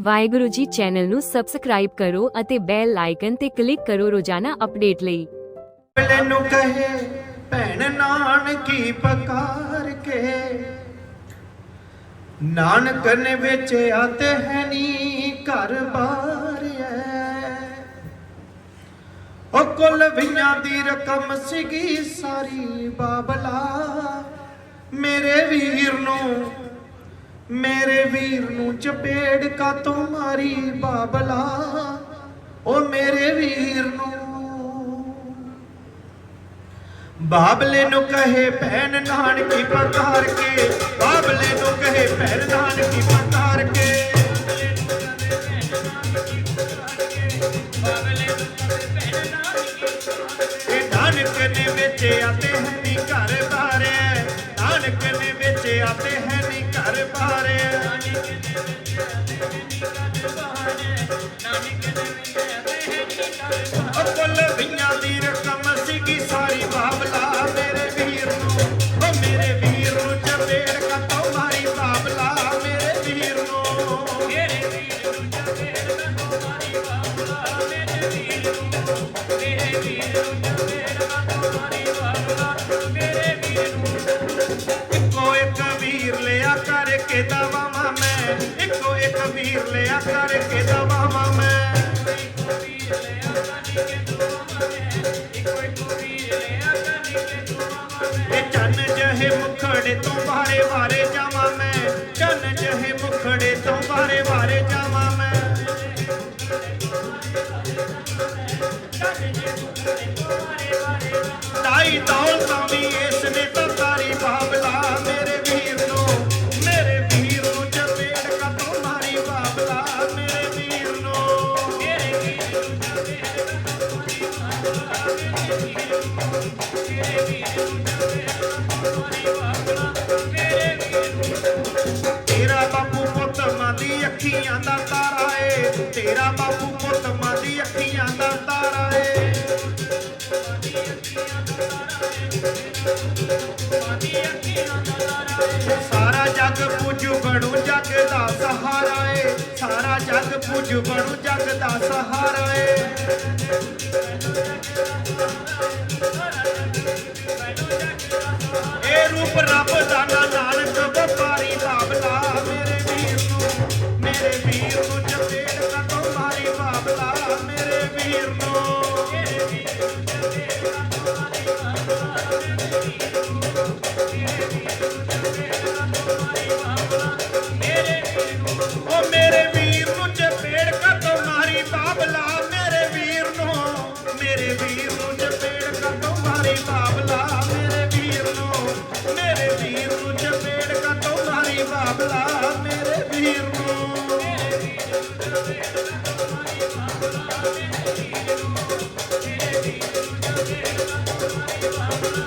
Waheguru ji channel ਨੂੰ subscribe ਕਰੋ ਅਤੇ ਬੈਲ ਆਈਕਨ ਤੇ ਕਲਿੱਕ ਕਰੋ ਰੋਜ਼ਾਨਾ ਅਪਡੇਟ ਲਈ। ਵੇਲੇ ਨੂੰ ਕਹੇ, ਭੈਣ ਨਾਨਕੀ ਪਕਾਰ ਕੇ। ਨਾਨਕ ਨੇ ਵੇਚਿਆ ਤੇ ਹੈ ਨੀ ਘਰ ਬਾਰ ਐ। ਉਹ ਕੁੱਲ ਵੀਆਂ ਦੀ ਰਕਮ ਸੀਗੀ ਸਾਰੀ ਬਾਬਲਾ। ਮੇਰੇ ਵੀਰ ਨੂੰ ਮੇਰੇ ਵੀਰ ਨੂੰ ਚਪੇੜ ਕਾ ਤੋਂ ਮਾਰੀ ਬਾਬਲਾ, ਉਹ ਮੇਰੇ ਵੀਰ ਨੂੰ। ਬਾਬਲੇ ਨੂੰ ਕਹੇ ਭੈਣ ਨਾਨਕੀ ਪਤਾਰ ਕੇ, ਬਾਬਲੇ ਨੂੰ ਕਹੇ ਭੈਣ ਨਾਨਕੀ ਪਤਾਰ ਕੇ। ਇਹ ਨਾਨਕ ਨੇ ਵਿੱਚ ਆਤੇ ਹੈ ਘਰ ਬਾਰੇ ਨਾਨਕ ਨੇ ਵਿੱਚ ਆਤੇ ਹੈ ਨੀ ਘਰ ਬਾਰੇ ਉਹ ਕੁੱਲ ਵੀਆਂ ਦੀ ਰਕਮ ਸੀਗੀ ਸਾਰੀ ਬਾਬਲਾ ਮੇਰੇ ਵੀਰ ਨੂੰ। ਉਹ ਮੇਰੇ ਵੀਰ ਨੂੰ ਚਪੇੜ ਕਤੋਂ ਮਾਰੀ ਬਾਬਲਾ ਮੇਰੇ ਵੀਰ ਨੂੰ। ਮੇਰੇ ਵੀਰ ਨੂੰ ਚਪੇੜ ਕਤੋਂ ਮਾਰੀ ਬਾਬਲਾ ਮੇਰੇ ਵੀਰ ਨੂੰ। ਮੇਰੇ ਵੀਰ ਨੂੰ ਚਪੇੜ ਕਤੋਂ ਮਾਰੀ ਦਵਾਵਾਂ ਮੈਂ ਇੱਕੋ ਇੱਕ ਵੀਰ ਲਿਆ ਕਰਕੇ ਦਵਾਵਾਂ ਮੈਂ। ਇਹ ਚੰਨ ਜਹੇ ਮੁਖੜੇ ਤੋਂ ਬਾਰੇ ਬਾਰੇ ਜਾਵਾਂ ਮੈਂ। ਚੰਨ ਜਹੇ ਮੁਖੜੇ ਤੋਂ ਬਾਰੇ ਬਾਰੇ ਜਾਵਾਂ ਮੈਂ। ਤਾਈ ਦੌਲਤਾਂ ਵੀ ਇਸ ਨੇ ਤਾਂ ਤਾਰੀ ਬਾਬਲਾ ਮੇਰੇ ਤੇਰਾ ਬਾਪੂ ਪੁੱਤ ਮਾਂ ਦੀ ਅੱਖੀਆਂ ਦਾ ਤਾਰਾ ਏ। ਸਾਰਾ ਜੱਗ ਪੂਜੂ ਬਣੂ ਜੱਗ ਦਾ ਸਹਾਰਾ ਏ। ਸਾਰਾ ਜੱਗ ਪੂਜੂ ਬਣੂ ਜੱਗ ਦਾ ਸਹਾਰਾ ਏ। ਮੇਰੇ ਵੀਰ ਨੂੰ ਚਪੇੜ ਕੱਟੋ ਮਾਰੀ ਬਾਬਲਾ ਮੇਰੇ ਵੀਰ ਨੂੰ। ਮੇਰੇ ਵੀਰ ਨੂੰ ਚਪੇੜ ਕਤੋਂ ਮਾਰੀ ਬਾਬਲਾ ਮੇਰੇ ਵੀਰ ਨੂੰ। ਮੇਰੇ ਵੀਰ ਨੂੰ ਚਪੇੜ ਕਤੋਂ ਮਾਰੀ ਬਾਬਲਾ ਮੇਰੇ ਵੀਰ ਨੂੰ। ਮੇਰੇ ਵੀਰ ਨੂੰ ਚਪੇੜ ਕਤੋਂ ਮਾਰੀ ਬਾਬਲਾ